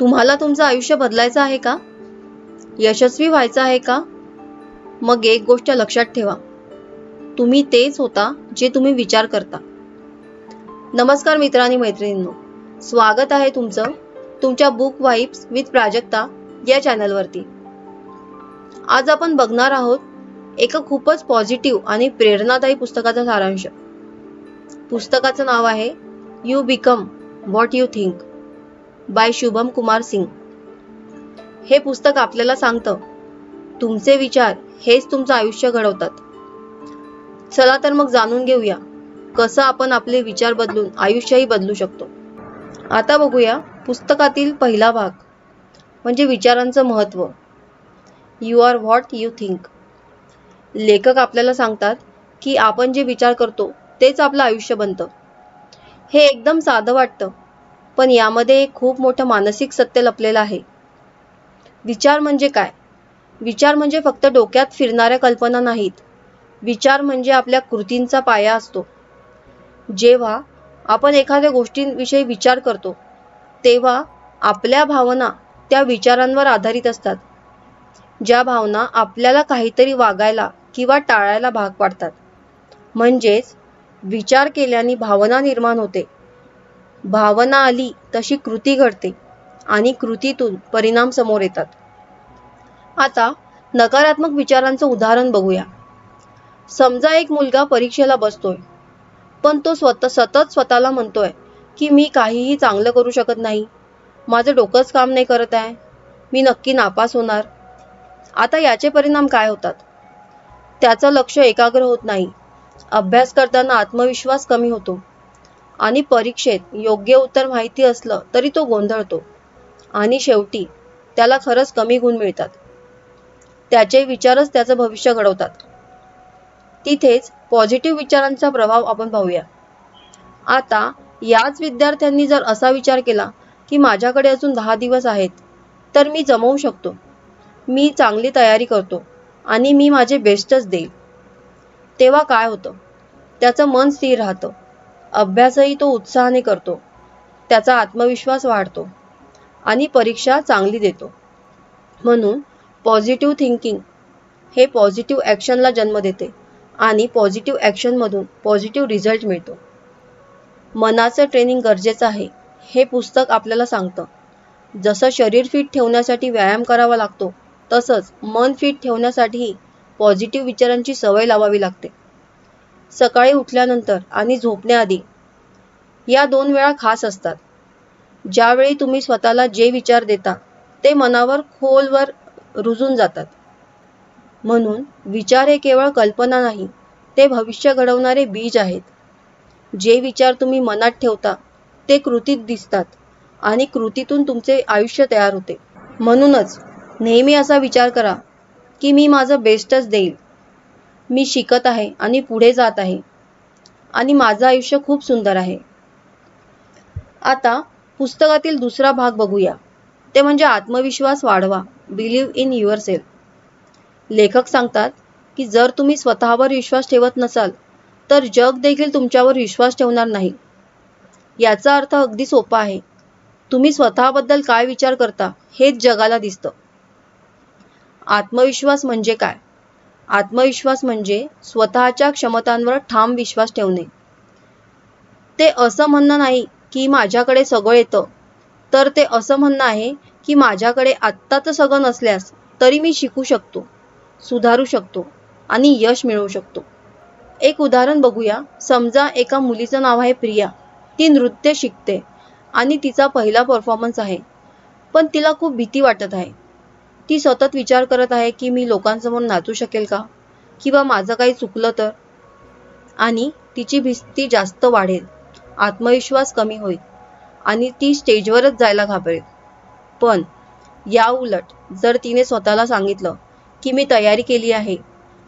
तुम्हाला तुमचं आयुष्य बदलायचं आहे का? यशस्वी व्हायचं आहे का? मग एक गोष्ट लक्षात ठेवा. तुम्ही तेच होता जे तुम्ही विचार करता. नमस्कार मित्रांनी मैत्रिणींनो. स्वागत आहे तुमचं तुमच्या बुक वाईब्स विथ प्राजक्ता या चॅनलवरती. आज आपण बघणार आहोत एका खूपच पॉझिटिव्ह आणि प्रेरणादायी पुस्तकाचा सारांश. पुस्तकाचं नाव आहे you become what you think by Shubham Kumar Singh. हे पुस्तक आपल्याला सांगतं तुमचे विचार हेच तुमचं आयुष्य घडवतात. चला तर मग जाणून घेऊया कसं आपण आपले विचार बदलून आयुष्यही बदलू शकतो. आता बघूया पुस्तकातील पहिला भाग म्हणजे विचारांचं महत्त्व you are what you think लेखक आपल्याला सांगतात की आपण जे विचार करतो तेच आपलं आयुष्य बनतं. हे एकदम साधं वाटतं पण यामध्ये एक खूप मोठं मानसिक सत्य लपलेलं आहे. विचार म्हणजे काय? विचार म्हणजे फक्त डोक्यात फिरणाऱ्या कल्पना नाहीत. विचार म्हणजे आपल्या कृतींचा पाया असतो. जेव्हा आपण एखाद्या गोष्टींविषयी विचार करतो तेव्हा आपल्या भावना त्या विचारांवर आधारित असतात. ज्या भावना आपल्याला काहीतरी वागायला किंवा टाळायला भाग पाडतात. म्हणजेच विचार केल्याने भावना निर्माण होते. भावना आली तशी कृती घडते आणि कृतीतून परिणाम समोर येतात. आता नकारात्मक विचारांचं उदाहरण बघूया. समजा एक मुलगा परीक्षेला बसतोय पण तो स्वतः सतत स्वतःला म्हणतोय की मी काहीही चांगलं करू शकत नाही माझं डोकंच काम नाही करत आहे मी नक्की नापास होणार. आता याचे परिणाम काय होतात? त्याचं लक्ष एकाग्र होत नाही. अभ्यास करताना आत्मविश्वास कमी होतो. आणि परीक्षेत योग्य उत्तर माहिती असलं तरी तो गोंधळतो. आणि शेवटी त्याला खरंच कमी गुण मिळतात. त्याचे विचारच त्याचं भविष्य घडवतात. तिथेच पॉझिटिव्ह विचारांचा प्रभाव आपण पाहूया. आता याच विद्यार्थ्यांनी जर असा विचार केला की माझ्याकडे अजून दहा दिवस आहेत तर मी जमवू शकतो. मी चांगली तयारी करतो आणि मी माझे बेस्टच देईल. तेव्हा काय होतं? त्याचं मन स्थिर राहतं. अभ्यासही तो उत्साहाने करतो. त्याचा आत्मविश्वास वाढतो आणि परीक्षा चांगली देतो. म्हणून पॉझिटिव्ह थिंकिंग हे पॉझिटिव्ह ॲक्शनला जन्म देते आणि पॉझिटिव्ह ॲक्शनमधून पॉझिटिव्ह रिझल्ट मिळतो. मनाचं ट्रेनिंग गरजेचं आहे हे पुस्तक आपल्याला सांगतं. जसं शरीर फिट ठेवण्यासाठी व्यायाम करावा लागतो तसंच मन फिट ठेवण्यासाठीही पॉझिटिव्ह विचारांची सवय लावावी लागते. सकाळी उठल्यानंतर आणि झोपण्याआधी या दोन वेळा खास असतात. ज्यावेळी तुम्ही स्वतःला जे विचार देता ते मनावर खोलवर रुजून जातात. म्हणून विचार हे केवळ कल्पना नाही ते भविष्य घडवणारे बीज आहेत. जे विचार तुम्ही मनात ठेवता ते कृतीत दिसतात आणि कृतीतून तुमचे आयुष्य तयार होते. म्हणूनच नेहमी असा विचार करा की मी माझं बेस्टच देईल. मी शिकत आहे आणि पुढे जात आहे. आणि माझं आयुष्य खूप सुंदर आहे. आता पुस्तकातील दुसरा भाग बघूया. ते म्हणजे आत्मविश्वास वाढवा. बिलीव्ह इन युअर सेल्फ लेखक सांगतात की जर तुम्ही स्वतःवर विश्वास ठेवत नसाल तर जग देखील तुमच्यावर विश्वास ठेवणार नाही. याचा अर्थ अगदी सोपा आहे. तुम्ही स्वतःबद्दल काय विचार करता हेच जगाला दिसतं. आत्मविश्वास म्हणजे काय? आत्मविश्वास म्हणजे स्वतःच्या क्षमतांवर ठाम विश्वास ठेवणे. ते असं म्हणणं नाही की माझ्याकडे सगळं येतं तर ते असं म्हणणं आहे की माझ्याकडे आत्ताच सगळं नसल्यास तरी मी शिकू शकतो सुधारू शकतो आणि यश मिळवू शकतो. एक उदाहरण बघूया. समजा एका मुलीचं नाव आहे प्रिया. ती नृत्य शिकते आणि तिचा पहिला परफॉर्मन्स आहे. पण तिला खूप भीती वाटत आहे. ती सतत विचार करत आहे की मी लोकांसमोर नाचू शकेल का? किंवा माझं काही चुकलं तर? आणि तिची भीती जास्त वाढेल. आत्मविश्वास कमी होईल. आणि ती स्टेजवरच जायला घाबरेल. पण या उलट जर तिने स्वतःला सांगितलं की मी तयारी केली आहे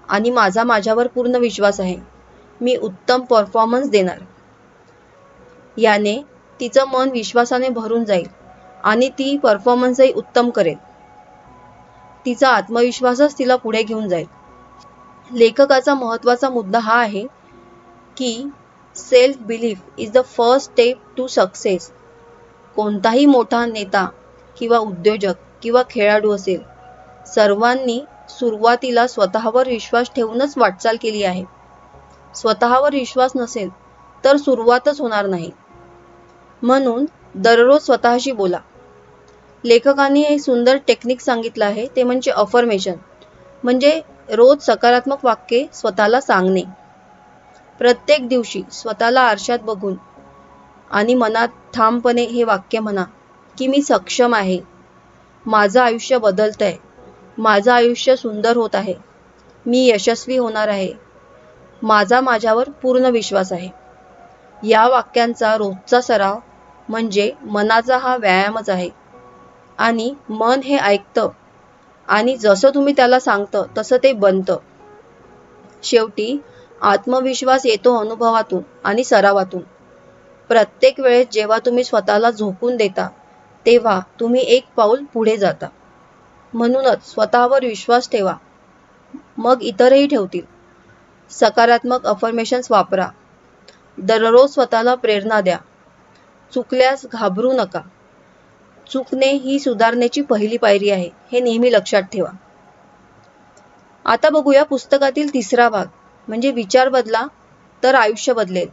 आणि माझा माझ्यावर पूर्ण विश्वास आहे मी उत्तम परफॉर्मन्स देणार. याने तिचं मन विश्वासाने भरून जाईल आणि ती परफॉर्मन्सही उत्तम करेल. तिचा आत्मविश्वासच तिला पुढे घेऊन जाईल. लेखकाचा महत्त्वाचा मुद्दा हा आहे की self belief is the first step to success कोणताही मोठा नेता किंवा उद्योजक किंवा खेळाडू असेल सर्वांनी सुरुवातीला स्वतःवर विश्वास ठेवूनच वाटचाल केली आहे. स्वतःवर विश्वास नसेल तर सुरुवातच होणार नाही. म्हणून दररोज स्वतःशी बोला. लेखकांनी एक सुंदर टेक्निक सांगितलं आहे ते म्हणजे अफर्मेशन म्हणजे रोज सकारात्मक वाक्ये स्वतःला सांगणे. प्रत्येक दिवशी स्वतःला आरशात बघून आणि मनात ठामपणे हे वाक्य म्हणा की मी सक्षम आहे. माझं आयुष्य बदलत आहे माझं आयुष्य सुंदर होत आहे. मी यशस्वी होणार आहे. माझा माझ्यावर पूर्ण विश्वास आहे. या वाक्यांचा रोजचा सराव म्हणजे मनाचा हा व्यायामच आहे. आणि मन हे ऐकतं. आणि जसं तुम्ही त्याला सांगतं तसं ते बनतं. शेवटी आत्मविश्वास येतो अनुभवातून आणि सरावातून. प्रत्येक वेळेस जेव्हा तुम्ही स्वतःला झोकून देता तेव्हा तुम्ही एक पाऊल पुढे जाता. म्हणूनच स्वतःवर विश्वास ठेवा. मग इतरही ठेवतील. सकारात्मक अफर्मेशन्स वापरा. दररोज स्वतःला प्रेरणा द्या. चुकल्यास घाबरू नका. चुकणे ही सुधारण्याची पहिली पायरी आहे हे नेहमी लक्षात ठेवा. आता बघूया पुस्तकातील तिसरा भाग म्हणजे विचार बदला तर आयुष्य बदलेल.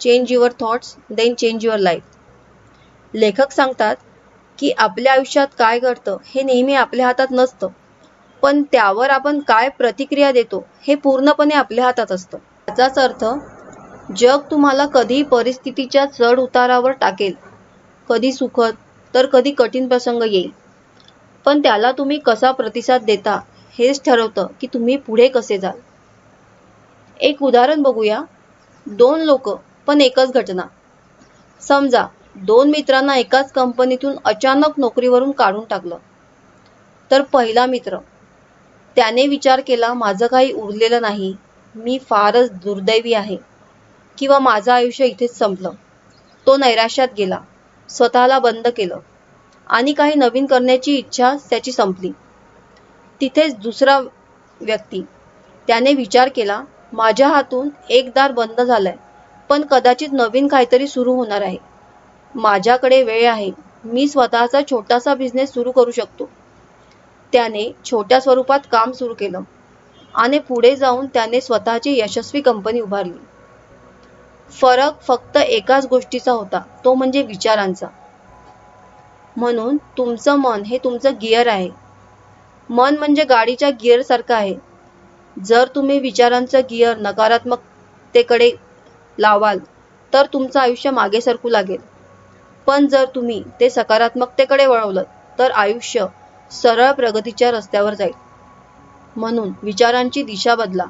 Change your thoughts then change your life लेखक सांगतात की आपल्या आयुष्यात काय घडतं हे नेहमी आपल्या हातात नसतं. पण त्यावर आपण काय प्रतिक्रिया देतो हे पूर्णपणे आपल्या हातात असतं. याचाच अर्थ जग तुम्हाला कधी परिस्थितीच्या चढ उतारावर टाकेल. कधी सुखद तर कधी कठीण प्रसंग येईल. पण त्याला तुम्ही कसा प्रतिसाद देता हेच ठरवतं की तुम्ही पुढे कसे जाल. एक उदाहरण बघूया. दोन लोक पण एकच घटना. समजा दोन मित्रांना एकाच कंपनीतून अचानक नोकरीवरून काढून टाकलं. तर पहिला मित्र त्याने विचार केला माझं काही उरलेलं नाही. मी फारच दुर्दैवी आहे. किंवा माझं आयुष्य इथेच संपलं. तो नैराश्यात गेला. स्वतःला बंद केलं. आणि काही नवीन करण्याची इच्छा त्याची संपली. तिथेच दुसरा व्यक्ती त्याने विचार केला माझ्या हातून एक दार बंद झालाय पण कदाचित नवीन काहीतरी सुरू होणार आहे. माझ्याकडे वेळ आहे. मी स्वतःचा छोटासा बिझनेस सुरू करू शकतो. त्याने छोट्या स्वरूपात काम सुरू केलं. आणि पुढे जाऊन त्याने स्वतःची यशस्वी कंपनी उभारली. फरक फक्त एकाच गोष्टीचा होता तो म्हणजे विचारांचा. म्हणून तुमचं मन हे तुमचं गिअर आहे. मन म्हणजे गाडीच्या गिअर सारखं आहे. जर तुम्ही विचारांचं गिअर नकारात्मकतेकडे लावाल तर तुमचं आयुष्य मागे सरकू लागेल. पण जर तुम्ही ते सकारात्मकतेकडे वळवलं तर आयुष्य सरळ प्रगतीच्या रस्त्यावर जाईल. म्हणून विचारांची दिशा बदला.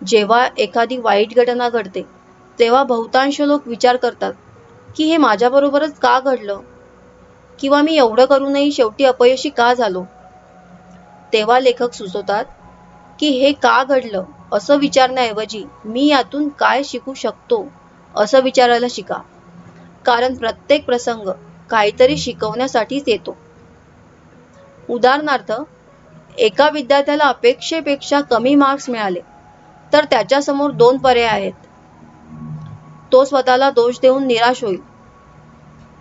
जेव्हा एखादी वाईट घटना घडते तेव्हा बहुतांश लोक विचार करतात की हे माझ्याबरोबरच का घडलं? किंवा मी एवढं करूनही शेवटी अपयशी का झालो? तेव्हा लेखक सुचवतात की हे का घडलं असं विचारण्याऐवजी मी यातून काय शिकू शकतो असं विचारायला शिका. कारण प्रत्येक प्रसंग काहीतरी शिकवण्यासाठीच येतो. उदाहरणार्थ एका विद्यार्थ्याला अपेक्षेपेक्षा कमी मार्क्स मिळाले तर त्याच्यासमोर दोन पर्याय आहेत. तो स्वतःला दोष देऊन निराश होईल.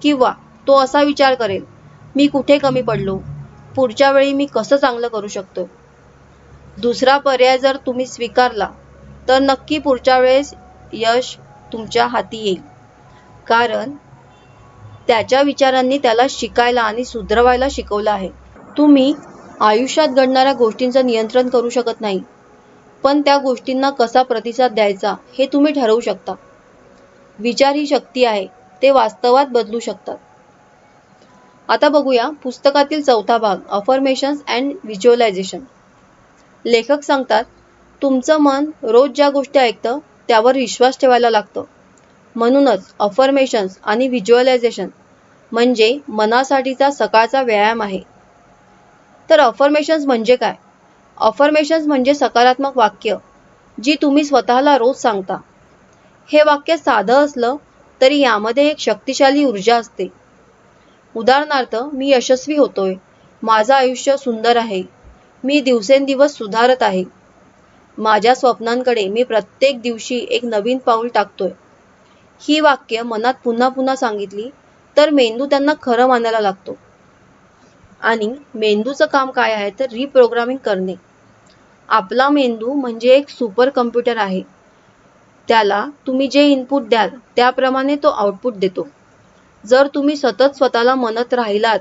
किंवा तो असा विचार करेल मी कुठे कमी पडलो? पुढच्या वेळी मी कसं चांगलं करू शकतो? दुसरा पर्याय जर तुम्ही स्वीकारला तर नक्की पुढच्या वेळेस यश तुमच्या हाती येईल. कारण त्याच्या विचारांनी त्याला शिकायला आणि सुधरवायला शिकवलं आहे. तुम्ही आयुष्यात घडणाऱ्या गोष्टींचं नियंत्रण करू शकत नाही. पण त्या गोष्टींना कसा प्रतिसाद द्यायचा हे तुम्ही ठरवू शकता. विचार ही शक्ती आहे ते वास्तवात बदलू शकतात. आता बघूया पुस्तकातील चौथा भाग अफर्मेशन्स अँड व्हिज्युअलायझेशन लेखक सांगतात तुमचं मन रोज ज्या गोष्टी ऐकतं त्यावर विश्वास ठेवायला लागतं. म्हणूनच अफर्मेशन्स आणि व्हिज्युअलायझेशन म्हणजे मनासाठीचा सकाळचा व्यायाम आहे. तर अफर्मेशन्स म्हणजे काय? अफर्मेशन्स म्हणजे सकारात्मक वाक्य जी तुम्ही स्वतःला रोज सांगता. हे वाक्य साधं असलं तरी यामध्ये एक शक्तिशाली ऊर्जा असते. उदाहरणार्थ मी यशस्वी होतोय. माझं आयुष्य सुंदर आहे. मी दिवसेंदिवस सुधारत आहे. माझ्या स्वप्नांकडे मी प्रत्येक दिवशी एक नवीन पाऊल टाकतोय. ही वाक्य मनात पुन्हा पुन्हा सांगितली तर मेंदू त्यांना खरं मानायला लागतो. आणि मेंदूचं काम काय आहे तर रिप्रोग्रामिंग करणे. आपला मेंदू म्हणजे एक सुपर कम्प्युटर आहे. त्याला तुम्ही जे इनपुट द्याल त्याप्रमाणे तो आउटपुट देतो. जर तुम्ही सतत स्वतःला म्हणत राहिलात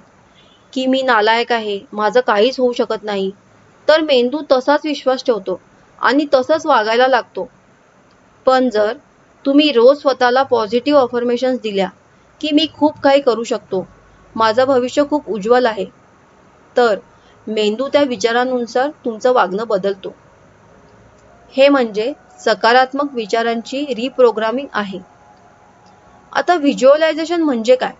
की मी नालायक आहे माझं काहीच होऊ शकत नाही तर मेंदू तसाच विश्वास ठेवतो आणि तसंच वागायला लागतो. पण जर तुम्ही रोज स्वतःला पॉझिटिव्ह अफर्मेशन्स दिल्या की मी खूप काही करू शकतो माझं भविष्य खूप उज्ज्वल आहे तर मेंदू त्या विचारांनुसार तुमचं वागणं बदलतो. हे म्हणजे सकारात्मक विचारांची रिप्रोग्रामिंग आहे. आता व्हिज्युअलायझेशन म्हणजे काय?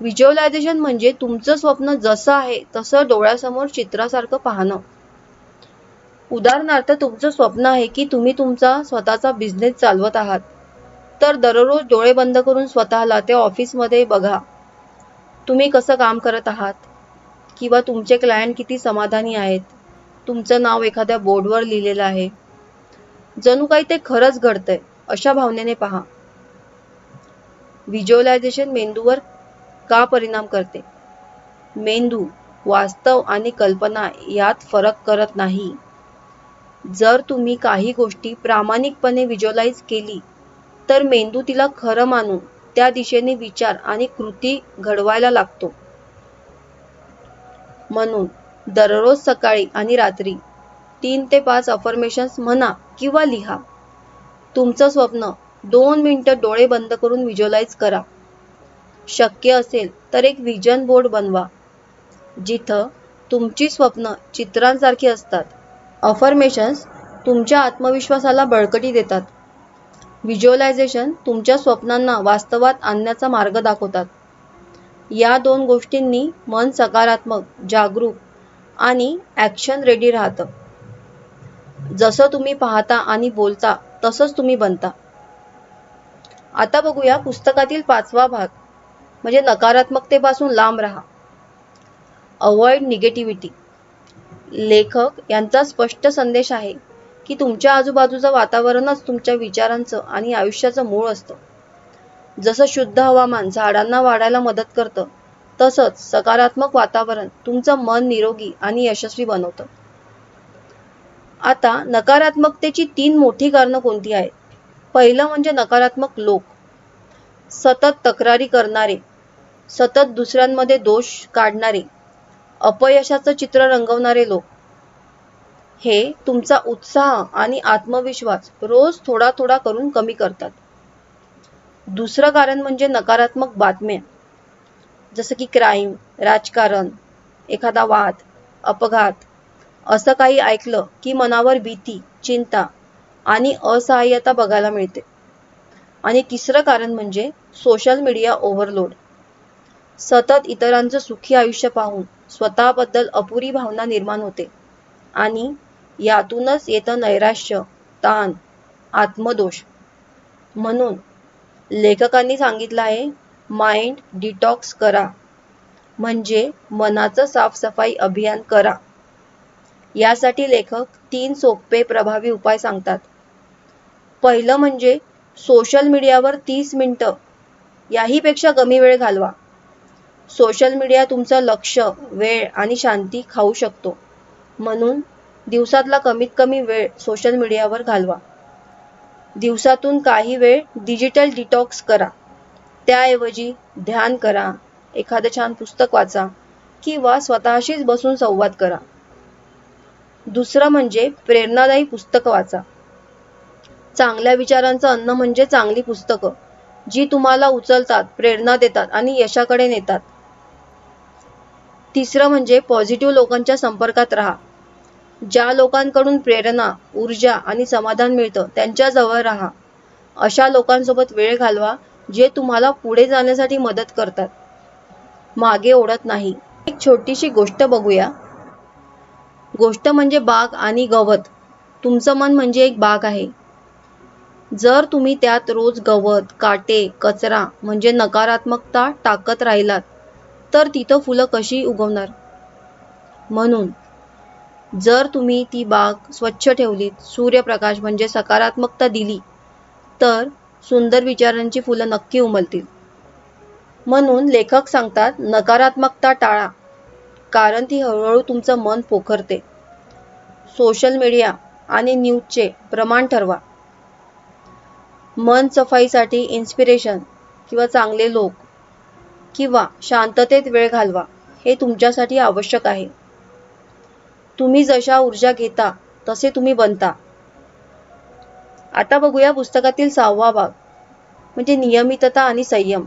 व्हिज्युअलायझेशन म्हणजे तुमचं स्वप्न जसं आहे तसं डोळ्यासमोर चित्रासारखं पाहणं. उदाहरणार्थ तुमचं स्वप्न आहे की तुम्ही तुमचा स्वतःचा बिझनेस चालवत आहात. तर दररोज डोळे बंद करून स्वतःला त्या ऑफिसमध्ये बघा. तुम्ही कसं काम करत आहात? किंवा तुमचे क्लायंट किती समाधानी आहेत? तुमचं नाव एखाद्या बोर्डवर लिहिलेलं आहे. जणू काही ते खरंच घडतंय अशा भावनेने पहा. व्हिज्युअलायझेशन मेंदूवर का परिणाम करते? मेंदू वास्तव आणि कल्पना यात फरक करत नाही. जर तुम्ही काही गोष्टी प्रामाणिकपणे व्हिज्युअलाइज केली तर मेंदू तिला खरं मानून त्या दिशेने विचार आणि कृती घडवायला लागतो. म्हणून दररोज सकाळी आणि रात्री तीन ते पाच अफर्मेशन्स म्हणा किंवा लिहा. तुमचं स्वप्न दोन मिनटं डोळे बंद करून व्हिज्युअलाइज करा. शक्य असेल तर एक व्हिजन बोर्ड बनवा जिथं तुमची स्वप्न चित्रांसारखी असतात. अफर्मेशन्स तुमच्या आत्मविश्वासाला बळकटी देतात. व्हिज्युअलायझेशन तुमच्या स्वप्नांना वास्तवात आणण्याचा मार्ग दाखवतात. या दोन गोष्टींनी मन सकारात्मक जागरूक आणि ॲक्शन रेडी राहतं. जसं तुम्ही पाहता आणि बोलता तसंच तुम्ही बनता. आता बघूया पुस्तकातील पाचवा भाग म्हणजे नकारात्मकतेपासून लांब राहा. अवॉइड निगेटिव्हिटी लेखक यांचा स्पष्ट संदेश आहे की तुमच्या आजूबाजूचं वातावरणच तुमच्या विचारांचं आणि आयुष्याचं मूळ असतं. जसं शुद्ध हवामान झाडांना वाढायला मदत करतं तसंच सकारात्मक वातावरण तुमचं मन निरोगी आणि यशस्वी बनवतं. आता नकारात्मकतेची तीन मोठी कारणं कोणती आहेत? पहिलं म्हणजे नकारात्मक लोक. सतत तक्रारी करणारे. सतत दुसऱ्यांमध्ये दोष काढणारे. अपयशाचं चित्र रंगवणारे लोक. हे तुमचा उत्साह आणि आत्मविश्वास रोज थोडा थोडा करून कमी करतात. दुसरं कारण म्हणजे नकारात्मक बातम्या. जसं की क्राईम राजकारण एखादा वाद अपघात असं काही ऐकलं की मनावर भीती चिंता आणि असहाय्यता बघायला मिळते. आणि तिसरं कारण म्हणजे सोशल मीडिया ओव्हरलोड सतत इतरांचं सुखी आयुष्य पाहून स्वतःबद्दल अपुरी भावना निर्माण होते. आणि यातूनच येतं नैराश्य ताण आत्मदोष. म्हणून लेखकांनी सांगितलं आहे माइंड डिटॉक्स करा. म्हणजे मनाचं साफसफाई अभियान करा. यासाठी लेखक तीन सोपे प्रभावी उपाय सांगतात. पहिलं म्हणजे सोशल मीडियावर तीस मिनटं याहीपेक्षा कमी वेळ घालवा. सोशल मीडिया तुमचं लक्ष वेळ आणि शांती खाऊ शकतो. म्हणून दिवसातला कमीत कमी वेळ सोशल मीडियावर घालवा. दिवसातून काही वेळ डिजिटल डिटॉक्स करा. त्याऐवजी ध्यान करा एखादं छान पुस्तक वाचा किंवा स्वतःशीच बसून संवाद करा. दुसरं म्हणजे प्रेरणादायी पुस्तकं वाचा. चांगल्या विचारांचं अन्न म्हणजे चांगली पुस्तकं जी तुम्हाला उचलतात प्रेरणा देतात आणि यशाकडे नेतात. तिसरं म्हणजे पॉझिटिव्ह लोकांच्या संपर्कात राहा. ज्या लोकांकडून प्रेरणा ऊर्जा आणि समाधान मिळतं त्यांच्याजवळ राहा. अशा लोकांसोबत वेळ घालवा जे तुम्हाला पुढे जाण्यासाठी मदत करतात. मागे ओढत नाही. एक छोटीशी गोष्ट बघूया. गोष्ट म्हणजे बाग आणि गवत. तुमचं मन म्हणजे एक बाग आहे. जर तुम्ही त्यात रोज गवत काटे कचरा म्हणजे नकारात्मकता टाकत राहिलात तर तिथं फुलं कशी उगवणार? म्हणून जर तुम्ही ती बाग स्वच्छ ठेवलीत सूर्यप्रकाश म्हणजे सकारात्मकता दिली तर सुंदर विचारांची फुलं नक्की उमलतील. म्हणून लेखक सांगतात नकारात्मकता टाळा. कारण ती हळूहळू तुमचं मन पोखरते. सोशल मीडिया आणि न्यूजचे प्रमाण ठरवा. मन सफाईसाठी इन्स्पिरेशन किंवा चांगले लोक किंवा शांततेत वेळ घालवा हे तुमच्यासाठी आवश्यक आहे. तुम्ही जशा ऊर्जा घेता तसे तुम्ही बनता. आता बघूया पुस्तकातील सहावा भाग म्हणजे नियमितता आणि संयम.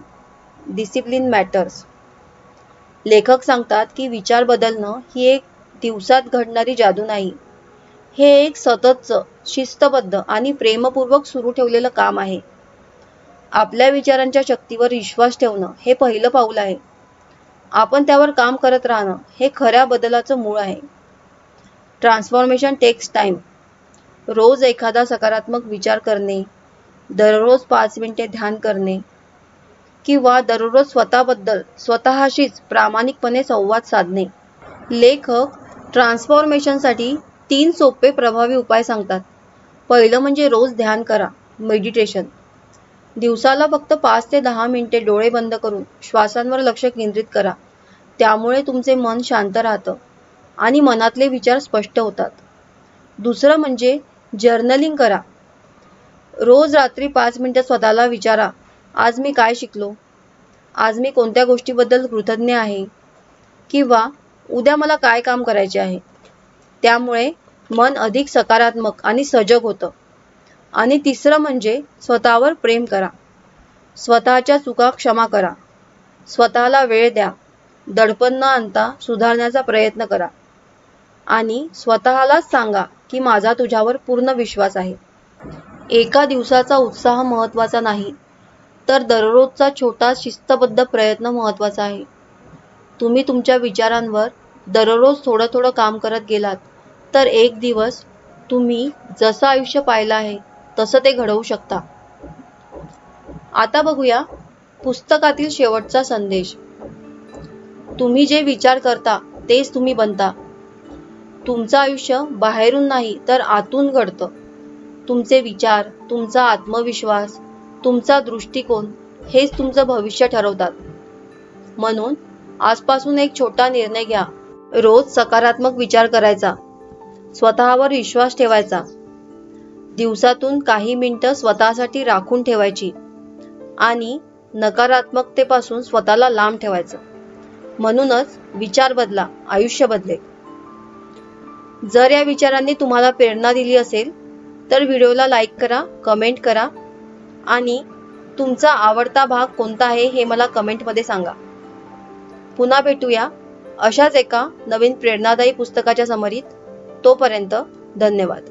डिसिप्लिन मॅटर्स लेखक सांगतात की विचार बदलणं ही एक दिवसात घडणारी जादू नाही. हे एक सततचं शिस्तबद्ध आणि प्रेमपूर्वक सुरू ठेवलेलं काम आहे. आपल्या विचारांच्या शक्तीवर विश्वास ठेवणं हे पहिलं पाऊल आहे. आपण त्यावर काम करत राहणं हे खऱ्या बदलाचं मूळ आहे. ट्रान्सफॉर्मेशन टेक्स टाइम रोज एखादा सकारात्मक विचार करणे दररोज पाच मिनिटे ध्यान करणे किंवा दररोज स्वतःबद्दल स्वतःशीच प्रामाणिकपणे संवाद साधणे. लेखक ट्रान्सफॉर्मेशनसाठी तीन सोपे प्रभावी उपाय सांगतात. पहिलं म्हणजे रोज ध्यान करा मेडिटेशन. दिवसाला फक्त पाच ते दहा मिनिटे डोळे बंद करून श्वासांवर लक्ष केंद्रित करा. त्यामुळे तुमचे मन शांत राहतं आणि मनातले विचार स्पष्ट होतात. दुसरं म्हणजे जर्नलिंग करा. रोज रात्री पाच मिनिटं स्वतःला विचारा. आज मी काय शिकलो? आज मी कोणत्या गोष्टीबद्दल कृतज्ञ आहे? किंवा उद्या मला काय काम करायचे आहे? त्यामुळे मन अधिक सकारात्मक आणि सजग होतं. आणि तिसरं म्हणजे स्वतःवर प्रेम करा. स्वतःच्या चुका क्षमा करा. स्वतःला वेळ द्या. दडपण न आणता सुधारण्याचा प्रयत्न करा. आणि स्वतःलाच सांगा की माझा तुझ्यावर पूर्ण विश्वास आहे. एका दिवसाचा उत्साह महत्त्वाचा नाही. तर दररोजचा छोटा शिस्तबद्ध प्रयत्न महत्त्वाचा आहे. तुम्ही तुमच्या विचारांवर दररोज थोडं थोडं काम करत गेलात तर एक दिवस तुम्ही जसं आयुष्य पाहिलं आहे तसं ते घडवू शकता. आता बघूया पुस्तकातील शेवटचा संदेश. तुम्ही जे विचार करता तेच तुम्ही बनता. तुमचं आयुष्य बाहेरून नाही तर आतून घडतं. तुमचे विचार तुमचा आत्मविश्वास तुमचा दृष्टिकोन हेच तुमचं भविष्य ठरवतात. म्हणून आजपासून एक छोटा निर्णय घ्या. रोज सकारात्मक विचार करायचा. स्वतःवर विश्वास ठेवायचा. दिवसातून काही मिनिटं स्वतःसाठी राखून ठेवायची आणि नकारात्मकतेपासून स्वतःला लांब ठेवायचं. म्हणूनच विचार बदला आयुष्य बदले. जर या विचारांनी तुम्हाला प्रेरणा दिली असेल तर व्हिडिओला लाईक करा कमेंट करा आणि तुमचा आवडता भाग कोणता आहे हे मला कमेंटमध्ये सांगा. पुन्हा भेटूया अशाच एका नवीन प्रेरणादायी पुस्तकाच्या समरीत. तोपर्यंत धन्यवाद.